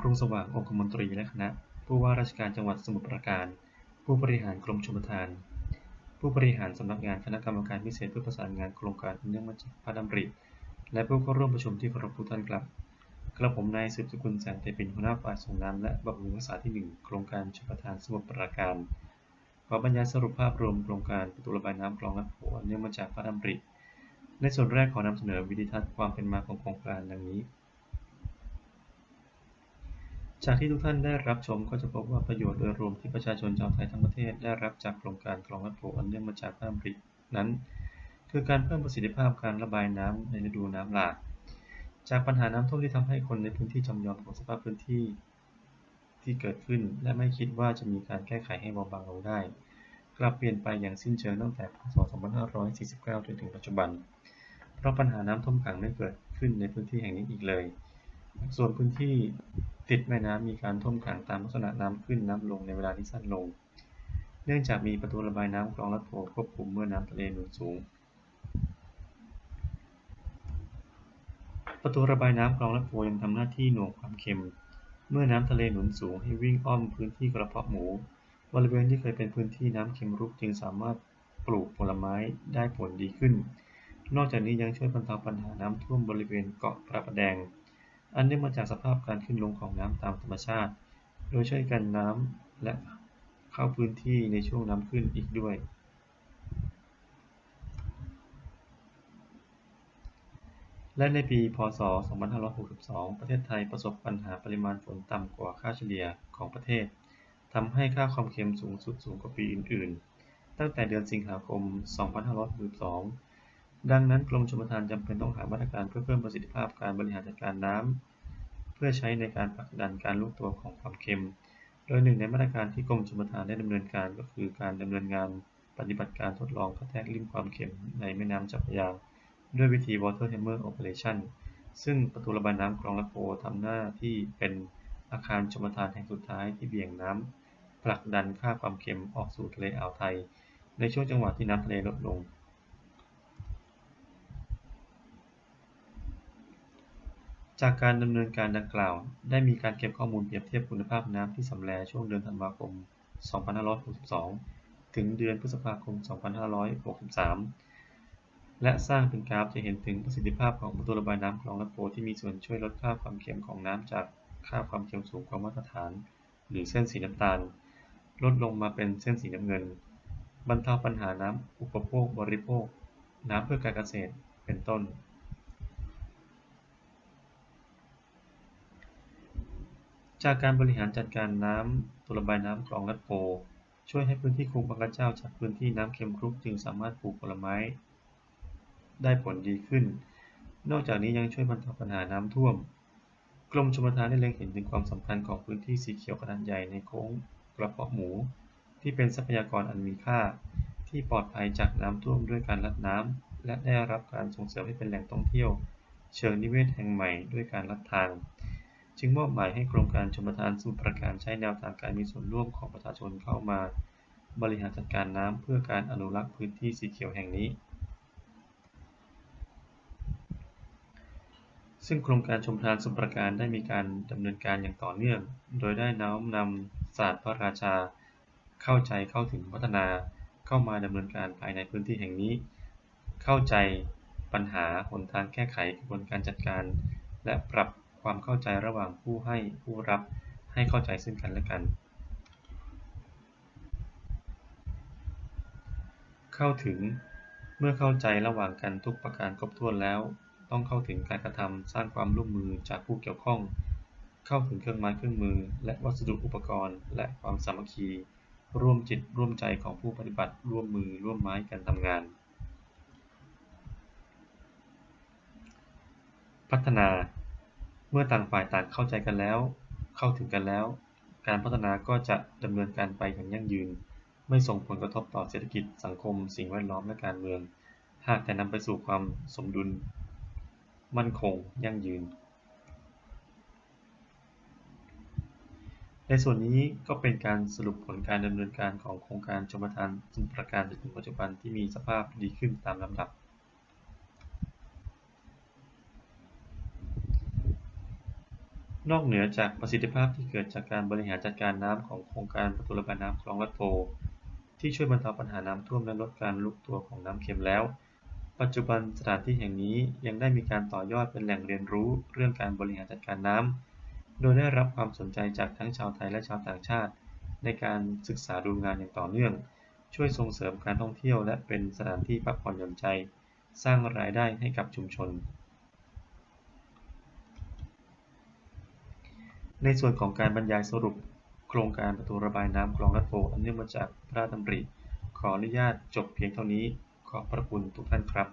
กรุงสว่าง องคมนตรี และคณะ ผู้ว่าราชการจังหวัดสมุทรปราการ ผู้บริหารกรมชลประทาน ผู้บริหารสำนักงานคณะกรรมการพิเศษเพื่อประสานงานโครงการอันเนื่องมาจากพระดำริ และผู้เข้าร่วมประชุมที่เคารพทุกท่านครับ กระผมนายสืบสกุลแสงเตปินหัวหน้าฝ่ายส่งน้ำและบำรุงรักษาที่หนึ่งโครงการชลประทานสมุทรปราการ ขอบรรยายสรุปภาพรวมโครงการประตูระบายน้ำคลองลัดโพอันเนื่องมาจากพระดำริ ในส่วนแรกขอนำเสนอวิดีทัศน์ความเป็นมาของโครงการดังนี้ จากที่ทุกท่านได้รับชมก็จะพบว่าประโยชน์โดยรวมที่ประชาชนชาวไทยทั้งประเทศได้รับจากโครงการคลองลัดโพอันเนื่องมาจากพระดำรินั้น คือการเพิ่มประสิทธิภาพการระบายน้ำในฤดูน้ำหลากจากปัญหาน้ำท่วมที่ทำให้คนในพื้นที่จำยอมของสภาพพื้นที่ที่เกิดขึ้น และไม่คิดว่าจะมีการแก้ไขให้เบาบางลงได้ กลับเปลี่ยนไปอย่างสิ้นเชิงตั้งแต่พศ 2549 จนถึงปัจจุบัน เพราะปัญหาน้ำท่วมขังไม่เกิดขึ้นในพื้นที่แห่งนี้อีกเลย ส่วนพื้นที่ติดแม่น้ำมีการท่วมขังตามลักษณะน้ำขึ้นน้ำลงในเวลาที่สั้นลง เนื่องจากมีประตูระบายน้ำคลองลัดโพควบคุมเมื่อน้ำทะเลหนุนสูง ประตูระบายน้ำคลองลัดโพยังทำหน้าที่หน่วงความเค็ม เมื่อน้ำทะเลหนุนสูงให้วิ่งอ้อมพื้นที่กระเพาะหมู บริเวณที่เคยเป็นพื้นที่น้ำเค็มรุกจึงสามารถปลูกผลไม้ได้ผลดีขึ้น นอกจากนี้ยังช่วยบรรเทาปัญหาน้ำท่วมบริเวณเกาะพระประแดง อันเนื่องมาจากสภาพการขึ้นลงของน้ำตามธรรมชาติ โดยช่วยกันน้ำและเข้าพื้นที่ในช่วงน้ำขึ้นอีกด้วย และในปี พ.ศ.2562 ประเทศไทยประสบปัญหาปริมาณฝนต่ำกว่าค่าเฉลี่ยของประเทศทำให้ค่าความเค็มสูงสุดสูงกว่าปีอื่น ๆ ตั้งแต่เดือนสิงหาคม 2562 ดังนั้นกรมชลประทานจำเป็นต้องหามาตรการเพื่อเพิ่มประสิทธิภาพการบริหารจัดการน้ำเพื่อใช้ในการผลักดันการลุกตัวของความเค็ม โดยหนึ่งในมาตรการที่กรมชลประทานได้ดำเนินการก็คือการดำเนินงานปฏิบัติการทดลองกระแทกลิ่มความเค็มในแม่น้ำเจ้าพระยาด้วยวิธี Water Hammer Operation ซึ่งประตูระบายน้ำคลองลัดโพทำหน้าที่เป็นอาคารชลประทานแห่งสุดท้ายที่เบี่ยงน้ำผลักดันค่าความเค็มออกสู่ทะเลอ่าวไทย ในช่วงจังหวะที่น้ำทะเลลดลง จากการดำเนินการดังกล่าว ได้มีการเก็บข้อมูลเปรียบเทียบคุณภาพน้ำที่สำแลช่วงเดือนธันวาคม 2562 ถึงเดือนพฤษภาคม 2563 และสร้างเป็นกราฟจะเห็นถึงประสิทธิภาพของประตูระบายน้ำคลองลัดโพที่มีส่วนช่วยลดค่าความเค็มของน้ำจากค่าความเค็มสูงกว่ามาตรฐาน หรือเส้นสีน้ำตาล ลดลงมาเป็นเส้นสีน้ำเงิน บรรเทาปัญหาน้ำอุปโภคบริโภค น้ำเพื่อการเกษตร เป็นต้น จากการบริหารจัดการน้ำประตูระบายน้ำคลองลัดโพช่วยให้พื้นที่คุกบางกระเจ้าจากพื้นที่น้ำเค็มครุกจึงสามารถปลูกผลไม้ ได้ผลดีขึ้น นอกจากนี้ยังช่วยบรรเทาปัญหาน้ำท่วม กรมชลประทานได้เล็งเห็นถึงความสำคัญของพื้นที่สีเขียวขนาดใหญ่ในโค้งกระเพาะหมู ที่เป็นทรัพยากรอันมีค่า ที่ปลอดภัยจากน้ำท่วมด้วยการลัดน้ำและได้รับการส่งเสริมให้เป็นแหล่งท่องเที่ยว เชิงนิเวศแห่งใหม่ด้วยการลัดทาง จึงมอบหมายให้กรมการชลประทานสมุทรปราการใช้แนวทางการมีส่วนร่วมของประชาชนเข้ามา บริหารจัดการน้ำเพื่อการอนุรักษ์พื้นที่สีเขียวแห่งนี้ ซึ่งโครงการชลประทานสมุทรปราการได้มีการดำเนินการอย่างต่อเนื่อง โดยได้น้อมนำศาสตร์พระราชา เข้าใจเข้าถึงพัฒนาเข้ามาดำเนินการภายในพื้นที่แห่งนี้ เข้าใจปัญหาหนทางแก้ไขกระบวนการจัดการ และปรับ ความเข้าใจระหว่างผู้ให้ผู้รับให้เข้าใจซึ่งกันและกัน เข้าถึงเมื่อเข้าใจระหว่างกันทุกประการครบถ้วนแล้ว ต้องเข้าถึงการกระทำสร้างความร่วมมือจากผู้เกี่ยวข้อง เข้าถึงเครื่องไม้เครื่องมือ และวัสดุอุปกรณ์ และความสามัคคี ร่วมจิตร่วมใจของผู้ปฏิบัติร่วมมือร่วมไม้กันทำงาน พัฒนา เมื่อต่างฝ่ายต่างเข้าใจกันแล้ว เข้าถึงกันแล้ว การพัฒนาก็จะดำเนินการไปอย่างยั่งยืน ไม่ส่งผลกระทบต่อเศรษฐกิจสังคม สิ่งแวดล้อมและการเมือง หากแต่นำไปสู่ความสมดุล มั่นคง ยั่งยืน ในส่วนนี้ก็เป็นการสรุปผลการดำเนินการของโครงการชลปรทานสมุทรปราการจนถึงปัจจุบันที่มีสภาพดีขึ้นตามลำดับ นอกเหนือจากประสิทธิภาพที่เกิดจากการบริหารจัดการน้ำของโครงการประตูระบายน้ำคลองลัดโพที่ช่วยบรรเทาปัญหาน้ำท่วมและลดการลุกตัวของน้ำเค็มแล้ว ปัจจุบันสถานที่แห่งนี้ยังได้มีการต่อยอดเป็นแหล่งเรียนรู้เรื่องการบริหารจัดการน้ำโดยได้รับความสนใจจากทั้งชาวไทยและชาวต่างชาติ ในการศึกษาดูงานอย่างต่อเนื่อง ช่วยส่งเสริมการท่องเที่ยว และเป็นสถานที่พักผ่อนหย่อนใจ สร้างรายได้ให้กับชุมชน ในส่วนของการบรรยายสรุป โครงการประตูระบายน้ำคลองลัดโพอันเนื่องมาจากพระราชดำริ ขออนุญาตจบเพียงเท่านี้ ขอบพระคุณทุกท่านครับ